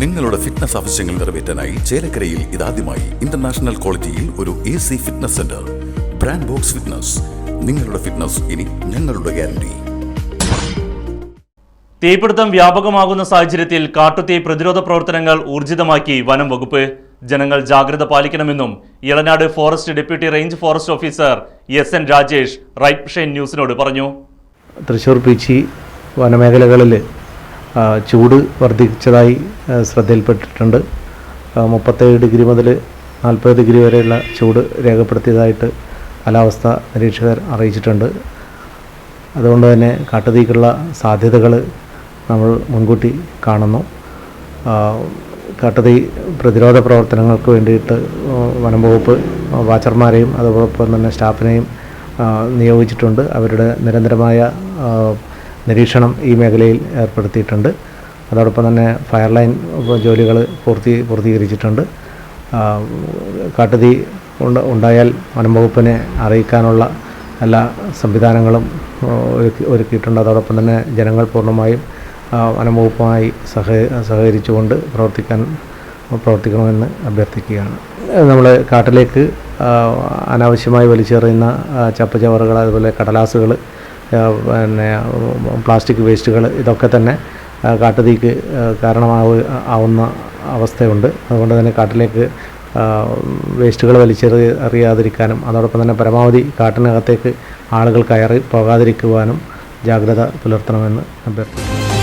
നിങ്ങളുടെ ഫിറ്റ്നസ് ആവശ്യങ്ങൾ നിറവേറ്റാനായി ചേലക്കരയിൽ ഇതാദ്യമായി ഇന്റർനാഷണൽ ക്വാളിറ്റിയിൽ ഒരു A C fitness center brand box fitness നിങ്ങളുടെ ഫിറ്റ്നസ് ഇനി ഞങ്ങളുടെ ഗ്യാരണ്ടി തീപിടുത്തം വ്യാപകമാകുന്ന സാഹചര്യത്തിൽ കാട്ടുതീ പ്രതിരോധ പ്രവർത്തനങ്ങൾ ഊർജിതമാക്കി വനം വകുപ്പ്. ജനങ്ങൾ ജാഗ്രത പാലിക്കണമെന്നും Elanad forest deputy range forest officer S N Rajesh right shine ന്യൂസിനോട് പറഞ്ഞു. തൃശൂർ പീച്ചി വനമേഖലകളിൽ ചൂട് വർദ്ധിച്ചതായി ശ്രദ്ധയിൽപ്പെട്ടിട്ടുണ്ട്. മുപ്പത്തേഴ് ഡിഗ്രി മുതൽ നാൽപ്പത് ഡിഗ്രി വരെയുള്ള ചൂട് രേഖപ്പെടുത്തിയതായിട്ട് കാലാവസ്ഥ നിരീക്ഷകർ അറിയിച്ചിട്ടുണ്ട്. അതുകൊണ്ട് തന്നെ കാട്ടുതീക്കുള്ള സാധ്യതകൾ നമ്മൾ മുൻകൂട്ടി കാണുന്നു. കാട്ടുതീ പ്രതിരോധ പ്രവർത്തനങ്ങൾക്ക് വേണ്ടിയിട്ട് വനം വകുപ്പ് വാച്ചർമാരെയും അതോടൊപ്പം തന്നെ സ്റ്റാഫിനെയും നിയോഗിച്ചിട്ടുണ്ട്. അവരുടെ നിരന്തരമായ നിരീക്ഷണം ഈ മേഖലയിൽ ഏർപ്പെടുത്തിയിട്ടുണ്ട്. അതോടൊപ്പം തന്നെ ഫയർ ലൈൻ ജോലികൾ പൂർത്തി പൂർത്തീകരിച്ചിട്ടുണ്ട്. കാട്ടുതീ ഉണ്ട- ഉണ്ടായാൽ വനംവകുപ്പിനെ അറിയിക്കാനുള്ള എല്ലാ സംവിധാനങ്ങളും ഒരുക്കി ഒരുക്കിയിട്ടുണ്ട്. അതോടൊപ്പം തന്നെ ജനങ്ങൾ പൂർണമായും വനംവകുപ്പുമായി വനം സഹ സഹകരിച്ചുകൊണ്ട് പ്രവർത്തിക്കാൻ പ്രവർത്തിക്കണമെന്ന് അഭ്യർത്ഥിക്കുകയാണ്. നമ്മൾ കാട്ടിലേക്ക് അനാവശ്യമായി വലിച്ചെറിയുന്ന ചപ്പുചവറുകൾ അതുപോലെ കടലാസുകൾ പിന്നെ പ്ലാസ്റ്റിക് വേസ്റ്റുകൾ ഇതൊക്കെ തന്നെ കാട്ടുതീക്ക് കാരണമാവ ആവുന്ന അവസ്ഥയുണ്ട്. അതുകൊണ്ട് തന്നെ കാട്ടിലേക്ക് വേസ്റ്റുകൾ വലിച്ചെറി അറിയാതിരിക്കാനും അതോടൊപ്പം തന്നെ പരമാവധി കാട്ടിനകത്തേക്ക് ആളുകൾ കയറി പോകാതിരിക്കുവാനും ജാഗ്രത പുലർത്തണമെന്ന് അഭ്യർത്ഥിക്കുന്നു.